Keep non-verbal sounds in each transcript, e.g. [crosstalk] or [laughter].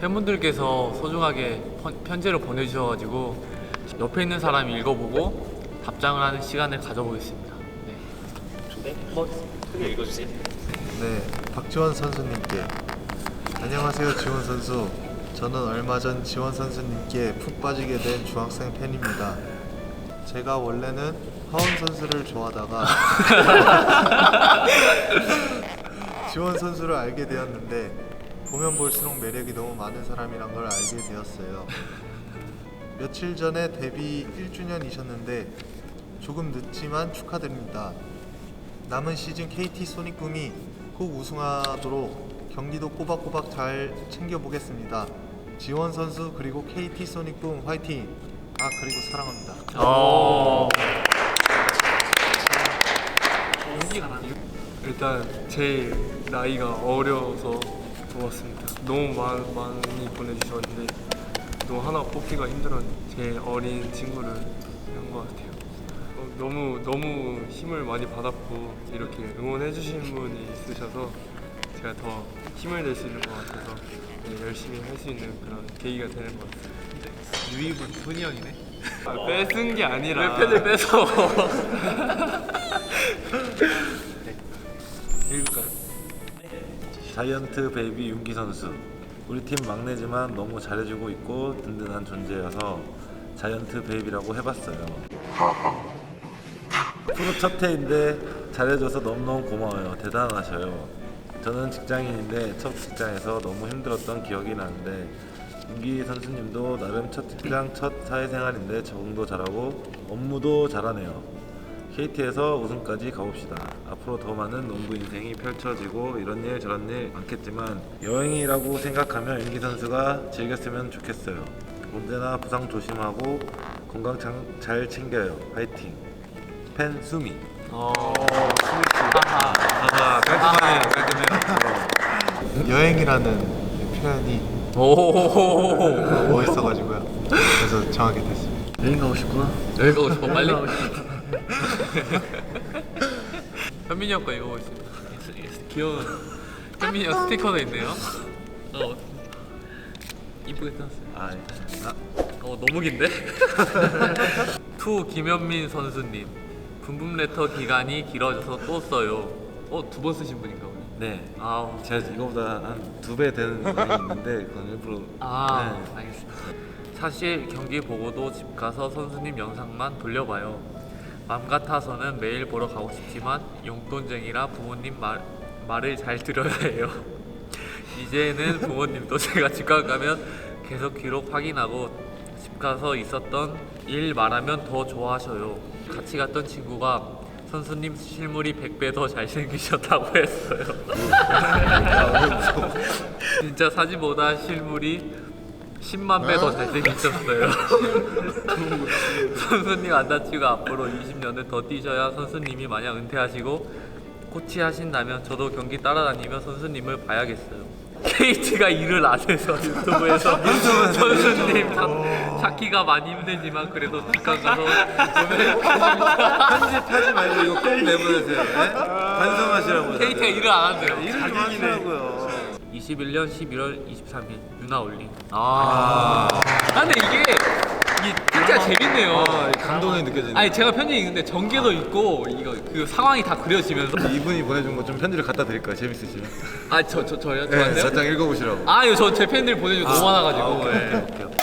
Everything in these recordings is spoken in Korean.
팬분들께서 소중하게 펀- 편지를 보내주셔가지고 옆에 있는 사람이 읽어보고 답장을 하는 시간을 가져보겠습니다. 네. 네, 박지원 선수님께 안녕하세요, 지원 선수. 저는 얼마 전 지원 선수님께 푹 빠지게 된 중학생 팬입니다. 제가 원래는 하원 선수를 좋아하다가 [laughs] 지원 선수를 알게 되었는데 보면 볼수록 매력이 너무 많은 사람이란 걸 알게 되었어요. 며칠 전에 데뷔 1주년이셨는데 조금 늦지만 축하드립니다. 남은 시즌 KT 소닉 붐이 꼭 우승하도록 경기도 꼬박꼬박 잘 챙겨보겠습니다. 지원 선수 그리고 KT 소닉 붐 화이팅! 아 그리고 사랑합니다. 어. 일단 제일 나이가 어려서 고맙습니다. 너무 많, 많이 보내주셨는데 너무 하나 뽑기가 힘들었는데 제일 어린 친구를 한 것 같아요. 어, 너무 너무 힘을 많이 받았고 이렇게 응원해 주시는 분이 있으셔서 제가 더 힘을 낼 수 있는 것 같아서 네, 열심히 할 수 있는 그런 계기가 되는 것 같아요. 유입은 훈이 형이네. 아, 뺏은 게 아니라 왜 팬을 뺏어? [laughs] 읽을까요? 자이언트 베이비 윤기 선수. 우리 팀 막내지만 너무 잘해주고 있고 든든한 존재여서 자이언트 베이비라고 해봤어요. 프로 첫 해인데 잘해줘서 너무너무 고마워요. 대단하셔요. 저는 직장인인데 첫 직장에서 너무 힘들었던 기억이 나는데 윤기 선수님도 나름 첫 직장 첫 사회생활인데 적응도 잘하고 업무도 잘하네요 KT에서 우승까지 가봅시다. 앞으로 더 많은 농구 인생이 펼쳐지고 이런 일 저런 일 많겠지만 여행이라고 생각하면 윤기 선수가 즐겼으면 좋겠어요. 언제나 부상 조심하고 건강 장- 잘 챙겨요. 화이팅. 팬 수미. 어. 하하. 아하 깔끔하네요. 깔끔해요. [laughs] 여행이라는 표현이 오. 멋있어가지고요. 그래서 정하게 됐습니다. 여행 가고 싶구나. 여행 가고 싶어 빨리. 현민이 형거 읽어보겠습니다. 귀여운 [laughs] 현민이 형 스티커도 있네요. 어. 이쁘게 써놨어요. 아, 아, 어 너무 긴데? [laughs] 투 김현민 선수님 분분 레터 기간이 길어져서 또 써요. 어 두 번 쓰신 분인가 보네. 네. 아우. 제가 이거보다 한 두 배 되는 양이 있는데 그건 일부러 아 네. 알겠습니다. 사실 경기 보고도 집 가서 선수님 영상만 돌려봐요. 맘 같아서는 매일 보러 가고 싶지만 용돈쟁이라 부모님 말, 말을 잘 들어야 해요. [laughs] 이제는 부모님도 [laughs] 제가 집가 가면 계속 기록 확인하고 집 가서 있었던 일 말하면 더 좋아하셔요. 같이 갔던 친구가 선수님 실물이 100배 더 잘생기셨다고 했어요. [laughs] 진짜 사진보다 실물이 10만 배 더 잘생기셨어요. 선수님 안 다치고 앞으로 20년을 더 뛰셔야 선수님이 만약 은퇴하시고 코치 하신다면 저도 경기 따라다니며 선수님을 봐야겠어요. KT가 일을 안 해서 유튜브에서 [laughs] 선수님 찾- 찾기가 많이 힘들지만 그래도 뒷강 가서 [laughs] 편집하지 말고 이거 꼭 내보내세요. 네? 반성하시라고요. KT가 일을 안 한대요. 일을 좀 하시라고요. 21년 11월 23일 유나 올림. 아. 아 근데 이게 이게 진짜 재밌네요. 감동이 느껴지네. 아니 제가 편지 읽는데 전개도 있고 이거 그 상황이 다 그려지면서 이분이 보내준 거 좀 편지를 갖다 드릴까요? 재밌으시면? 아 저 저 저요 네, 저한테요? 살짝 읽어보시라고. 아 이거 저 제 팬들 보내주 고 너무 많아가지고. 아, 오케이, 예. 오케이, 오케이.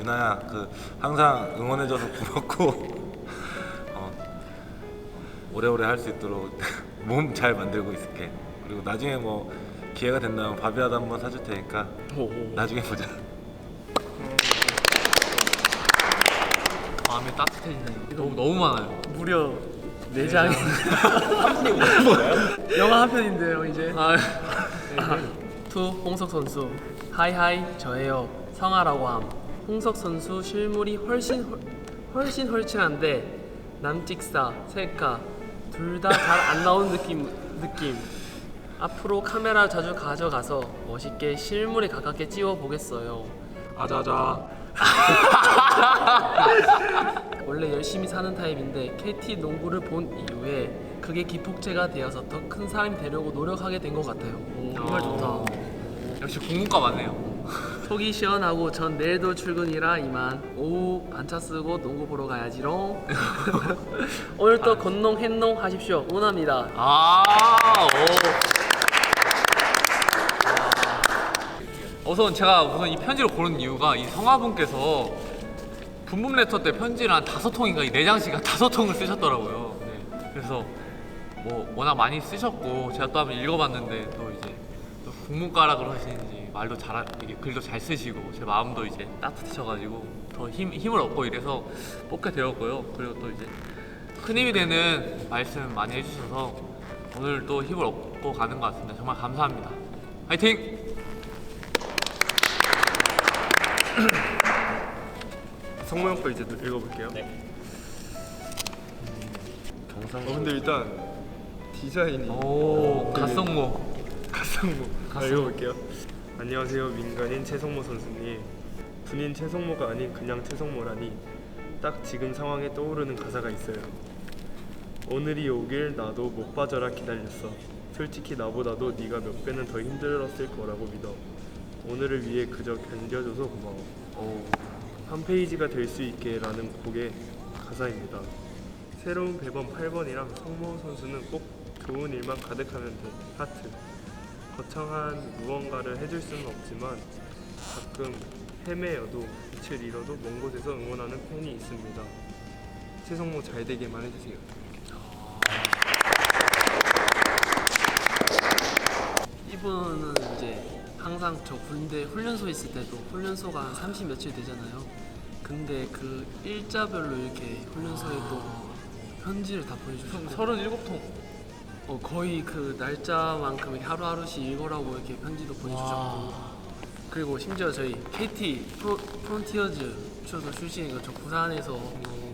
유나야, 그 항상 응원해줘서 고맙고 [laughs] 어, 오래오래 할 수 있도록 [laughs] 몸 잘 만들고 있을게. 그리고 나중에 뭐 기회가 된다면 밥이라도 한 번 사줄 테니까 나중에 보자. 마음이 따뜻해지네요. 너무 너무 많아요. 무려 4장이. [laughs] 영화 한 편인데요 이제. 아, 투 홍석 선수. 하이하이 저예요. 성아라고 함. 홍석 선수 실물이 훨씬 훨- 훨씬 헐친한데 남직사 셀카. 둘 다 잘 안 나오는 느낌 느낌 앞으로 카메라 자주 가져가서 멋있게 실물에 가깝게 찍어 보겠어요 아자자 [laughs] 원래 열심히 사는 타입인데 KT 농구를 본 이후에 그게 기폭제가 되어서 더 큰 사람이 되려고 노력하게 된 것 같아요. 오, 이말 좋다. 역시 공문과 맞네요. 속이 시원하고 전 내일도 출근이라 이만 오후 반차 쓰고 농구 보러 가야지롱 [laughs] 오늘 또 건농 햇농 하십시오 응원합니다 아, 오. 우선 제가 우선 이 편지를 고른 이유가 이 성화분께서 분분 레터 때 편지를 한 다섯 통인가 이 네 장씩 한 다섯 통을 쓰셨더라고요. 네. 그래서 뭐 워낙 많이 쓰셨고 제가 또 한번 읽어봤는데 또 이제 또 국문과라 그러시는지 말도 잘 이게 글도 잘 쓰시고 제 마음도 이제 따뜻해져가지고 더 힘 힘을 얻고 이래서 뽑게 되었고요. 그리고 또 이제 큰 힘이 되는 말씀 많이 해주셔서 오늘 또 힘을 얻고 가는 것 같습니다. 정말 감사합니다. 화이팅! [clears throat] 성모 형 거 이제 또 읽어볼게요. 경상 어 근데 일단 디자인이 오, 되게 갓성모. 가성모 아, 읽어볼게요. 안녕하세요 민간인 최성모 선수님. 군인 최성모가 아닌 그냥 최성모라니 딱 지금 상황에 떠오르는 가사가 있어요. 오늘이 오길 나도 못 빠져라 기다렸어. 솔직히 나보다도 네가 몇 배는 더 힘들었을 거라고 믿어. 오늘을 위해 그저 견뎌줘서 고마워. 오, 한 페이지가 될 수 있게라는 곡의 가사입니다. 새로운 배번 8번이랑 성모 선수는 꼭 좋은 일만 가득하면 돼. 하트. 거창한 무언가를 해줄 수는 없지만 가끔 헤매여도 빛을 잃어도 먼 곳에서 응원하는 팬이 있습니다. 최성모 잘 되게만 해주세요. 이분은 이제 항상 저 군대 훈련소 있을 때도 훈련소가 한 30 며칠 되잖아요. 근데 그 일자별로 이렇게 훈련소에 또 편지를 다 보내주시고. 37통. 어, 거의 그 날짜만큼 이렇게 하루하루씩 읽으라고 이렇게 편지도 보내주셨고. 그리고 심지어 저희 KT 프로, 프론티어즈 저도 출신이고 저 부산에서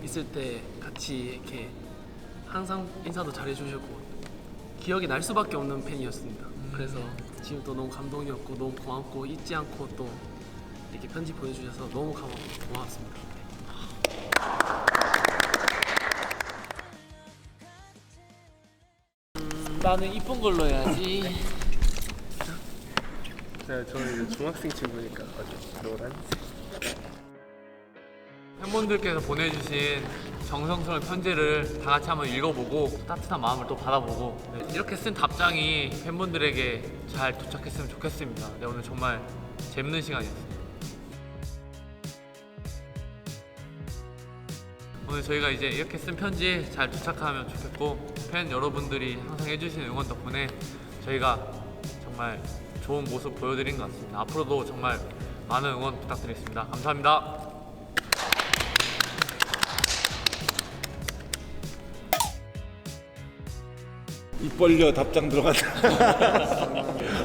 있을 때 같이 이렇게 항상 인사도 잘해주셨고 기억이 날 수밖에 없는 팬이었습니다. 그래서 지금 또 너무 감동이었고 너무 고맙고 잊지 않고 또 이렇게 편지 보내주셔서 너무 고마, 고맙습니다. 음, 나는 이쁜 걸로 해야지. 네, 저는 이제 중학생 친구니까 아주 노란색. 팬분들께서 보내주신 정성스러운 편지를 다 같이 한번 읽어보고 따뜻한 마음을 또 받아보고 네, 이렇게 쓴 답장이 팬분들에게 잘 도착했으면 좋겠습니다. 네, 오늘 정말 재밌는 시간이었습니다. 오늘 저희가 이제 이렇게 쓴 편지 잘 도착하면 좋겠고 팬 여러분들이 항상 해주시는 응원 덕분에 저희가 정말 좋은 모습 보여드린 것 같습니다. 앞으로도 정말 많은 응원 부탁드리겠습니다. 감사합니다. 입 벌려 답장 들어간다.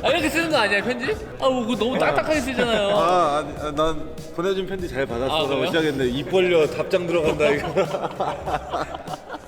아 이렇게 쓰는 거 아니야 편지? 아 뭐, 그거 너무 딱딱하게 쓰잖아요. 아, 아니, 아, 난 보내준 편지 잘 아, 받았어. 그래요? 라고 시작했는데 입 벌려 답장 들어간다 이거. [laughs]